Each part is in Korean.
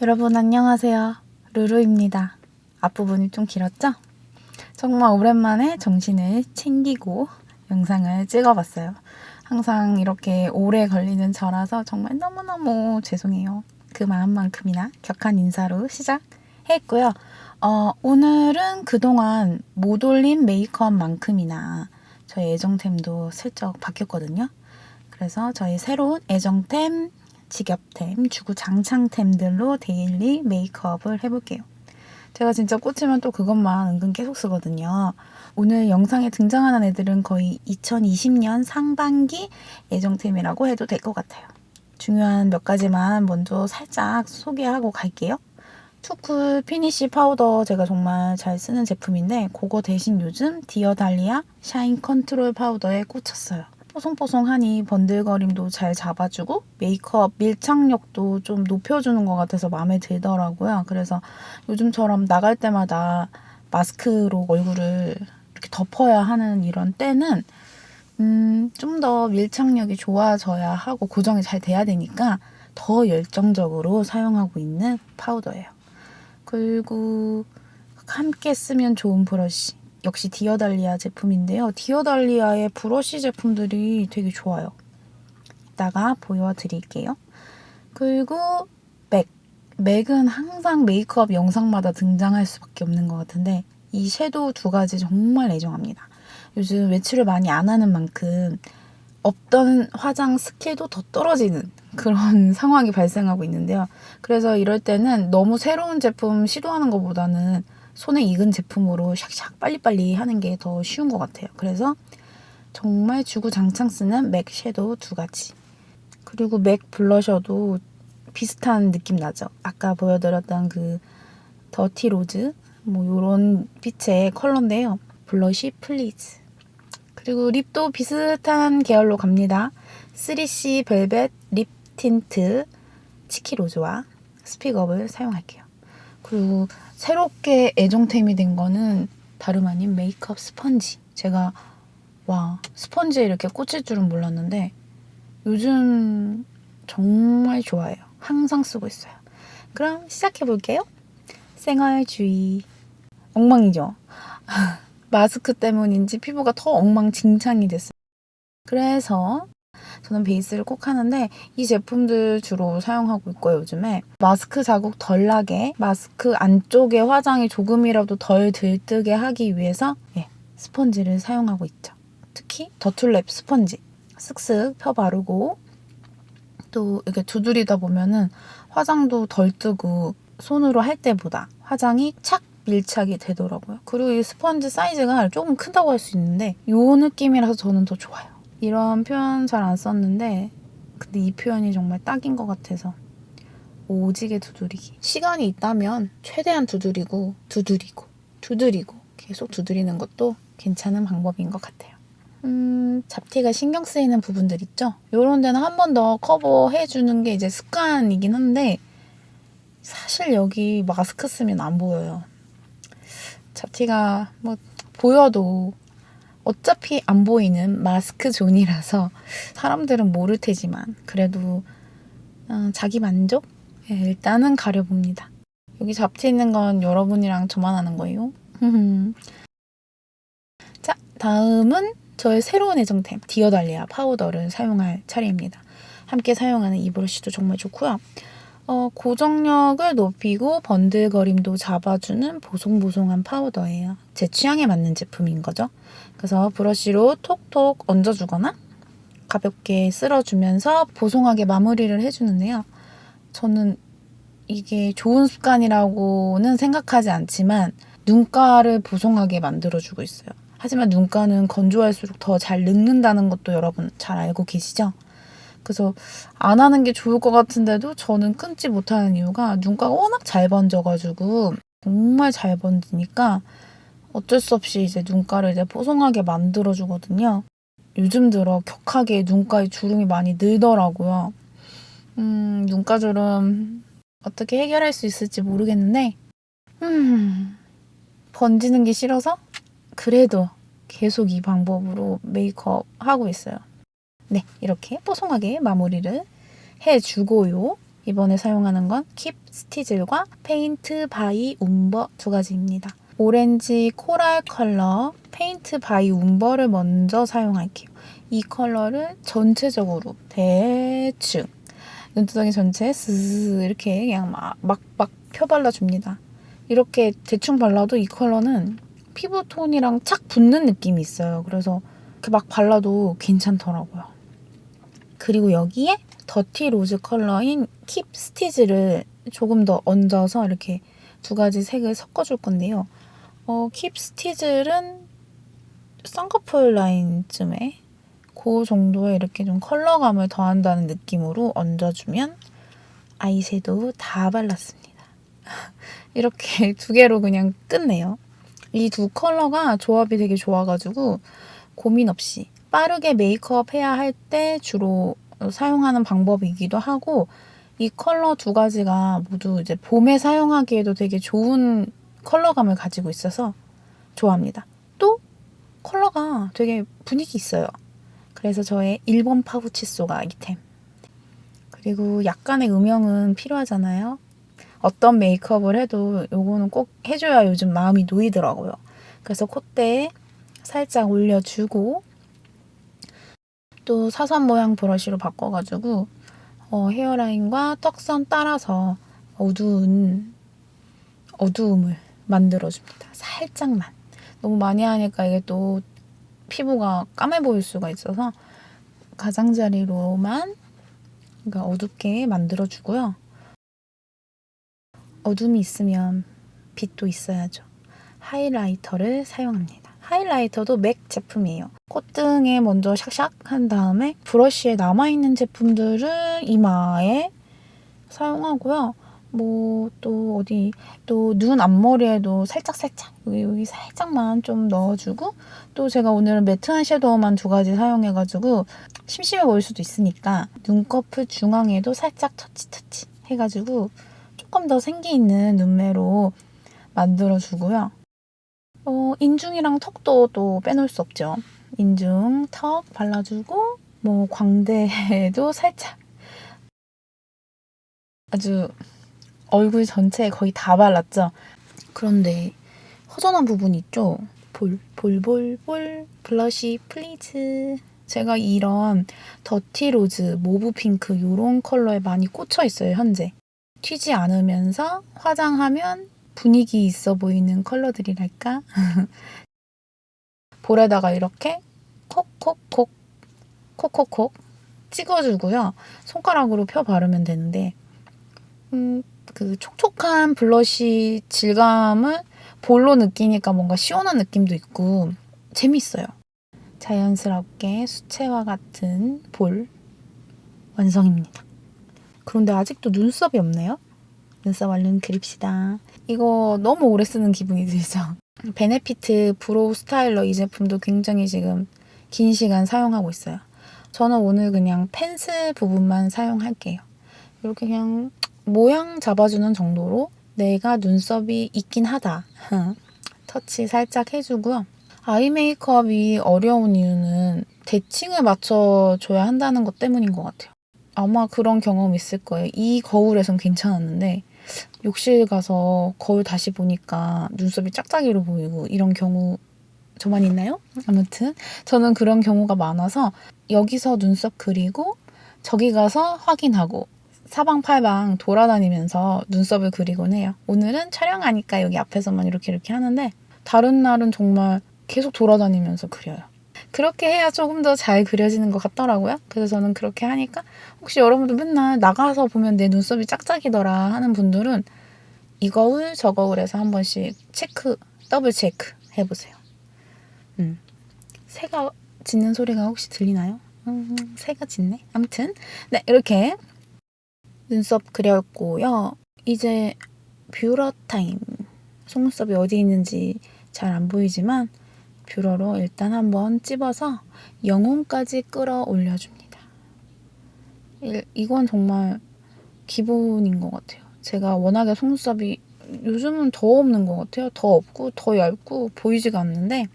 여러분 안녕하세요. 루루입니다. 앞부분이 좀 길었죠? 정말 오랜만에 정신을 챙기고 영상을 찍어봤어요. 항상 이렇게 오래 걸리는 저라서 정말 너무너무 죄송해요. 그 마음만큼이나 격한 인사로 시작했고요. 어, 오늘은 그동안 못 올린 메이크업만큼이나 저희 애정템도 슬쩍 바뀌었거든요. 그래서 저희 새로운 애정템, 직업템, 주구장창템들로 데일리 메이크업을 해볼게요. 제가 진짜 꽂히면 또 그것만 은근 계속 쓰거든요. 오늘 영상에 등장하는 애들은 거의 2020년 상반기 애정템이라고 해도 될 것 같아요. 중요한 몇 가지만 먼저 살짝 소개하고 갈게요. 투쿨 피니쉬 파우더 제가 정말 잘 쓰는 제품인데 그거 대신 요즘 디어달리아 샤인 컨트롤 파우더에 꽂혔어요. 뽀송뽀송하니 번들거림도 잘 잡아주고 메이크업 밀착력도 좀 높여주는 것 같아서 마음에 들더라고요. 그래서 요즘처럼 나갈 때마다 마스크로 얼굴을 이렇게 덮어야 하는 이런 때는 음, 좀 더 밀착력이 좋아져야 하고 고정이 잘 돼야 되니까 더 열정적으로 사용하고 있는 파우더예요. 그리고 함께 쓰면 좋은 브러쉬. 역시 디어달리아 제품인데요. 디어달리아의 브러쉬 제품들이 되게 좋아요. 이따가 보여드릴게요. 그리고 맥. 맥은 항상 메이크업 영상마다 등장할 수밖에 없는 것 같은데 이 섀도우 두 가지 정말 애정합니다. 요즘 외출을 많이 안 하는 만큼 없던 화장 스킬도 더 떨어지는 그런 상황이 발생하고 있는데요. 그래서 이럴 때는 너무 새로운 제품 시도하는 것보다는 손에 익은 제품으로 샥샥 빨리빨리 하는 게 더 쉬운 것 같아요. 그래서 정말 주구장창 쓰는 맥 섀도우 두 가지. 그리고 맥 블러셔도 비슷한 느낌 나죠. 아까 보여드렸던 그 더티 로즈 뭐 요런 빛의 컬러인데요. 블러쉬 플리즈. 그리고 립도 비슷한 계열로 갑니다. 3C 벨벳 립 틴트 치키 로즈와 스픽업을 사용할게요. 그리고 새롭게 애정템이 된 거는 다름 아닌 메이크업 스펀지. 제가 와 스펀지에 이렇게 꽂힐 줄은 몰랐는데 요즘 정말 좋아해요. 항상 쓰고 있어요. 그럼 시작해 볼게요. 생활주의 엉망이죠. 마스크 때문인지 피부가 더 엉망진창이 됐어요. 그래서 저는 베이스를 꼭 하는데 이 제품들 주로 사용하고 있고요 요즘에 마스크 자국 덜 나게 마스크 안쪽에 화장이 조금이라도 덜 들뜨게 하기 위해서 예, 스펀지를 사용하고 있죠 특히 더툴랩 스펀지 쓱쓱 펴 바르고 또 이렇게 두드리다 보면은 화장도 덜 뜨고 손으로 할 때보다 화장이 착 밀착이 되더라고요. 그리고 이 스펀지 사이즈가 조금 큰다고 할 수 있는데 이 느낌이라서 저는 더 좋아요. 이런 표현 잘 안 썼는데 근데 이 표현이 정말 딱인 것 같아서 오지게 두드리기. 시간이 있다면 최대한 두드리고 두드리고 두드리고 계속 두드리는 것도 괜찮은 방법인 것 같아요. 음, 잡티가 신경 쓰이는 부분들 있죠? 요런 데는 한 번 더 커버해주는 게 이제 습관이긴 한데 사실 여기 마스크 쓰면 안 보여요. 잡티가 뭐 보여도 어차피 안 보이는 마스크 존이라서 사람들은 모를 테지만 그래도 어, 자기 만족? 예, 일단은 가려봅니다. 여기 잡티 있는 건 여러분이랑 저만 하는 거예요. 자, 다음은 저의 새로운 애정템 디어달리아 파우더를 사용할 차례입니다. 함께 사용하는 이 브러쉬도 정말 좋고요. 어, 고정력을 높이고 번들거림도 잡아주는 보송보송한 파우더예요. 제 취향에 맞는 제품인 거죠. 그래서 브러쉬로 톡톡 얹어주거나 가볍게 쓸어주면서 보송하게 마무리를 해주는데요. 저는 이게 좋은 습관이라고는 생각하지 않지만 눈가를 보송하게 만들어주고 있어요. 하지만 눈가는 건조할수록 더 잘 늙는다는 것도 여러분 잘 알고 계시죠? 그래서 안 하는 게 좋을 것 같은데도 저는 끊지 못하는 이유가 눈가가 워낙 잘 번져가지고 정말 잘 번지니까 어쩔 수 없이 이제 눈가를 이제 뽀송하게 만들어주거든요. 요즘 들어 격하게 눈가에 주름이 많이 늘더라고요. 음, 눈가 주름 어떻게 해결할 수 있을지 모르겠는데, 음, 번지는 게 싫어서 그래도 계속 이 방법으로 메이크업 하고 있어요. 네, 이렇게 뽀송하게 마무리를 해주고요. 이번에 사용하는 건 킵 스티즐과 페인트 바이 움버 두 가지입니다. 오렌지 코랄 컬러 페인트 바이 움버를 먼저 사용할게요. 이 컬러를 전체적으로 대충 눈두덩이 전체에 스스 이렇게 그냥 막 막 막 펴발라줍니다. 이렇게 대충 발라도 이 컬러는 피부 톤이랑 착 붙는 느낌이 있어요. 그래서 이렇게 막 발라도 괜찮더라고요. 그리고 여기에 더티 로즈 컬러인 킵 스티즈를 조금 더 얹어서 이렇게 두 가지 색을 섞어줄 건데요. 어, 킵 스티즐은 쌍꺼풀 라인쯤에 그 정도의 이렇게 좀 컬러감을 더한다는 느낌으로 얹어주면 아이섀도우 다 발랐습니다. 이렇게 두 개로 그냥 끝내요. 이 두 컬러가 조합이 되게 좋아가지고 고민 없이 빠르게 메이크업 해야 할 때 주로 사용하는 방법이기도 하고 이 컬러 두 가지가 모두 이제 봄에 사용하기에도 되게 좋은 컬러감을 가지고 있어서 좋아합니다. 또 컬러가 되게 분위기 있어요. 그래서 저의 1번 파우치소가 아이템. 그리고 약간의 음영은 필요하잖아요. 어떤 메이크업을 해도 요거는 꼭 해줘야 요즘 마음이 놓이더라고요. 그래서 콧대에 살짝 올려주고 또 사선 모양 브러쉬로 바꿔가지고 어, 헤어라인과 턱선 따라서 어두운 어두움을 만들어줍니다. 살짝만. 너무 많이 하니까 이게 또 피부가 까매 보일 수가 있어서 가장자리로만 그러니까 어둡게 만들어주고요. 어둠이 있으면 빛도 있어야죠. 하이라이터를 사용합니다. 하이라이터도 맥 제품이에요. 콧등에 먼저 샥샥 한 다음에 브러쉬에 남아있는 제품들을 이마에 사용하고요. 뭐 또 어디 또 눈 앞머리에도 살짝 살짝 여기 여기 살짝만 좀 넣어주고 또 제가 오늘은 매트한 섀도우만 두 가지 사용해가지고 심심해 보일 수도 있으니까 눈꺼풀 중앙에도 살짝 터치 터치 해가지고 조금 더 생기 있는 눈매로 만들어주고요. 어, 인중이랑 턱도 또 빼놓을 수 없죠. 인중, 턱 발라주고 뭐 광대에도 살짝 아주 얼굴 전체에 거의 다 발랐죠. 그런데 허전한 부분 있죠. 볼, 볼, 볼, 볼, 블러쉬 플리즈. 제가 이런 더티 로즈, 모브 핑크 이런 컬러에 많이 꽂혀 있어요, 현재. 튀지 않으면서 화장하면 분위기 있어 보이는 컬러들이랄까? 볼에다가 이렇게 콕콕콕, 콕콕콕 찍어주고요. 손가락으로 펴 바르면 되는데, 음, 그 촉촉한 블러쉬 질감을 볼로 느끼니까 뭔가 시원한 느낌도 있고 재밌어요. 자연스럽게 수채화 같은 볼 완성입니다. 그런데 아직도 눈썹이 없네요. 눈썹 얼른 그립시다. 이거 너무 오래 쓰는 기분이 들죠. 베네피트 브로우 스타일러 이 제품도 굉장히 지금 긴 시간 사용하고 있어요. 저는 오늘 그냥 펜슬 부분만 사용할게요. 이렇게 그냥 모양 잡아주는 정도로 내가 눈썹이 있긴 하다. 터치 살짝 해주고요. 아이 메이크업이 어려운 이유는 대칭을 맞춰줘야 한다는 것 때문인 것 같아요. 아마 그런 경험 있을 거예요. 이 거울에선 괜찮았는데 욕실 가서 거울 다시 보니까 눈썹이 짝짝이로 보이고 이런 경우 저만 있나요? 아무튼 저는 그런 경우가 많아서 여기서 눈썹 그리고 저기 가서 확인하고 사방팔방 돌아다니면서 눈썹을 그리곤 해요. 오늘은 촬영하니까 여기 앞에서만 이렇게 이렇게 하는데 다른 날은 정말 계속 돌아다니면서 그려요. 그렇게 해야 조금 더 잘 그려지는 것 같더라고요. 그래서 저는 그렇게 하니까 혹시 여러분도 맨날 나가서 보면 내 눈썹이 짝짝이더라 하는 분들은 이 거울 저 거울에서 한 번씩 체크 더블 체크 해보세요. 음. 새가 짖는 소리가 혹시 들리나요? 음, 새가 짖네. 아무튼 네 이렇게 눈썹 그렸고요. 이제 뷰러 타임. 속눈썹이 어디 있는지 잘 안 보이지만 뷰러로 일단 한번 찝어서 영혼까지 끌어올려줍니다. 이- 이건 정말 기본인 것 같아요. 제가 워낙에 속눈썹이 요즘은 더 없는 것 같아요. 더 없고 더 얇고 보이지가 않는데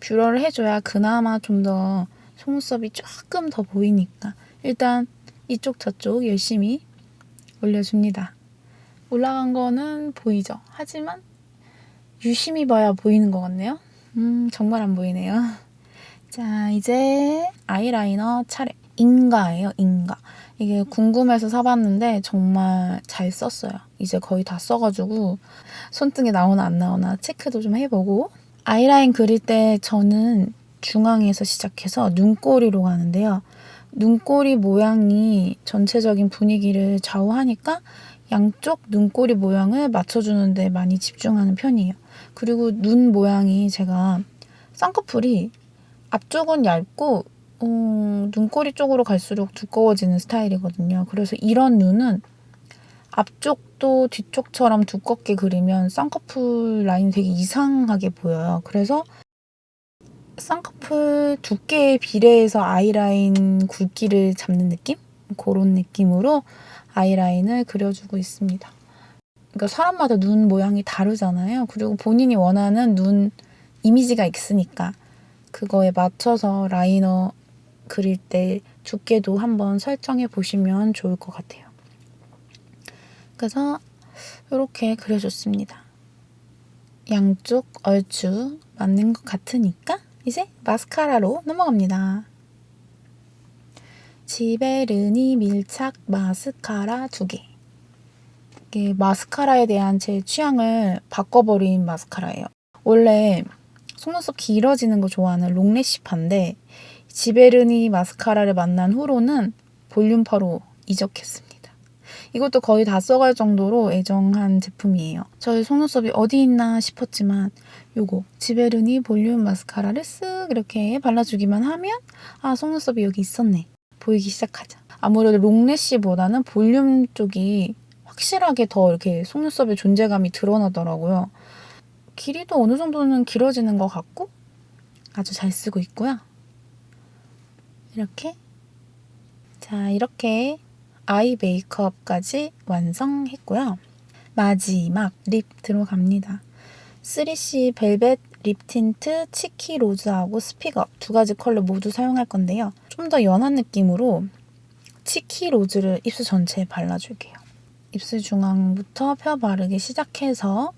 뷰러를 해줘야 그나마 좀 더 속눈썹이 조금 더 보이니까 일단 이쪽 저쪽 열심히 올려줍니다. 올라간 거는 보이죠? 하지만 유심히 봐야 보이는 것 같네요. 음, 정말 안 보이네요. 자, 이제 아이라이너 차례. 인가예요, 인가. 이게 궁금해서 사봤는데 정말 잘 썼어요. 이제 거의 다 써가지고 손등에 나오나 안 나오나 체크도 좀 해보고 아이라인 그릴 때 저는 중앙에서 시작해서 눈꼬리로 가는데요. 눈꼬리 모양이 전체적인 분위기를 좌우하니까 양쪽 눈꼬리 모양을 맞춰주는 데 많이 집중하는 편이에요. 그리고 눈 모양이 제가 쌍꺼풀이 앞쪽은 얇고 어, 눈꼬리 쪽으로 갈수록 두꺼워지는 스타일이거든요. 그래서 이런 눈은 앞쪽도 뒤쪽처럼 두껍게 그리면 쌍꺼풀 라인이 되게 이상하게 보여요. 그래서 쌍꺼풀 두께에 비례해서 아이라인 굵기를 잡는 느낌? 그런 느낌으로 아이라인을 그려주고 있습니다. 그러니까 사람마다 눈 모양이 다르잖아요. 그리고 본인이 원하는 눈 이미지가 있으니까 그거에 맞춰서 라이너 그릴 때 두께도 한번 설정해 보시면 좋을 것 같아요. 그래서 이렇게 그려줬습니다. 양쪽 얼추 맞는 것 같으니까 이제 마스카라로 넘어갑니다. 지베르니 밀착 마스카라 두 개. 이게 마스카라에 대한 제 취향을 바꿔버린 마스카라예요. 원래 속눈썹 길어지는 거 좋아하는 롱래시파인데 지베르니 마스카라를 만난 후로는 볼륨파로 이적했습니다. 이것도 거의 다 써갈 정도로 애정한 제품이에요. 저희 속눈썹이 어디 있나 싶었지만 요거 지베르니 볼륨 마스카라를 쓱 이렇게 발라주기만 하면 아 속눈썹이 여기 있었네 보이기 시작하죠. 아무래도 롱래쉬보다는 볼륨 쪽이 확실하게 더 이렇게 속눈썹의 존재감이 드러나더라고요. 길이도 어느 정도는 길어지는 것 같고 아주 잘 쓰고 있고요. 이렇게 자 이렇게 아이 메이크업까지 완성했고요. 마지막 립 들어갑니다. 3C 벨벳 립 틴트 치키 로즈하고 스픽업 두 가지 컬러 모두 사용할 건데요. 좀 더 연한 느낌으로 치키 로즈를 입술 전체에 발라줄게요. 입술 중앙부터 펴 바르기 시작해서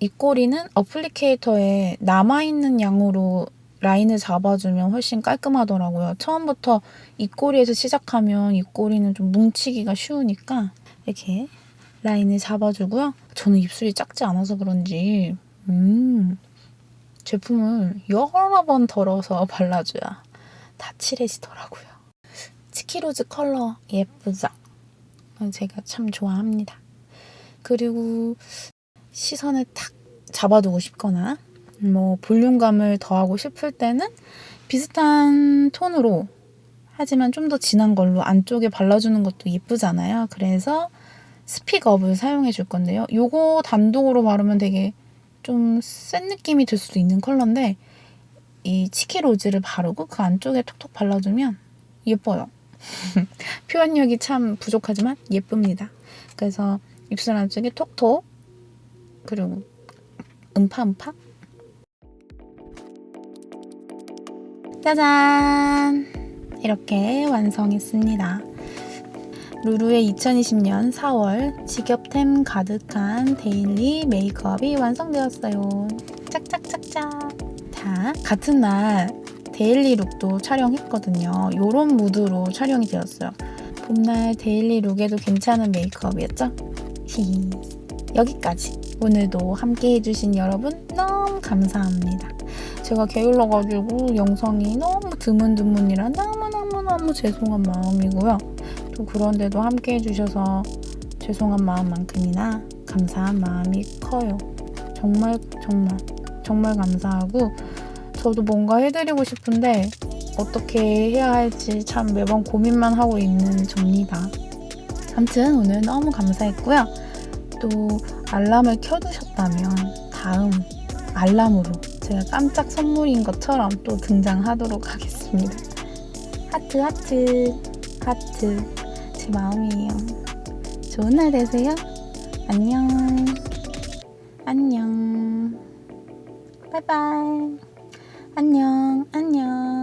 입꼬리는 어플리케이터에 남아있는 양으로 라인을 잡아주면 훨씬 깔끔하더라고요. 처음부터 입꼬리에서 시작하면 입꼬리는 좀 뭉치기가 쉬우니까 이렇게 라인을 잡아주고요. 저는 입술이 작지 않아서 그런지 음, 제품을 여러 번 덜어서 발라줘야 다 칠해지더라고요. 치키로즈 컬러 예쁘죠? 제가 참 좋아합니다. 그리고 시선을 탁 잡아두고 싶거나 뭐 볼륨감을 더하고 싶을 때는 비슷한 톤으로 하지만 좀 더 진한 걸로 안쪽에 발라주는 것도 예쁘잖아요. 그래서 스픽업을 사용해 줄 건데요. 요거 단독으로 바르면 되게 좀 센 느낌이 들 수도 있는 컬러인데 이 치키 로즈를 바르고 그 안쪽에 톡톡 발라주면 예뻐요. 표현력이 참 부족하지만 예쁩니다. 그래서 입술 안쪽에 톡톡 그리고 음파음파 짜잔! 이렇게 완성했습니다. 루루의 2020년 4월 직업템 가득한 데일리 메이크업이 완성되었어요. 짝짝짝짝. 자, 같은 날 데일리 룩도 촬영했거든요. 이런 무드로 촬영이 되었어요. 봄날 데일리 룩에도 괜찮은 메이크업이었죠? 히히. 여기까지. 오늘도 함께 해주신 여러분 너무 감사합니다. 제가 게을러가지고 영상이 너무 드문드문이라 너무너무너무 죄송한 마음이고요. 또 그런데도 함께 해주셔서 죄송한 마음만큼이나 감사한 마음이 커요. 정말 정말 정말 감사하고 저도 뭔가 해드리고 싶은데 어떻게 해야 할지 참 매번 고민만 하고 있는 접니다. 아무튼 오늘 너무 감사했고요. 또 알람을 켜두셨다면 다음 알람으로 제가 깜짝 선물인 것처럼 또 등장하도록 하겠습니다. 하트 하트 하트 제 마음이에요. 좋은 날 되세요. 안녕. 안녕. 바이바이. 안녕. 안녕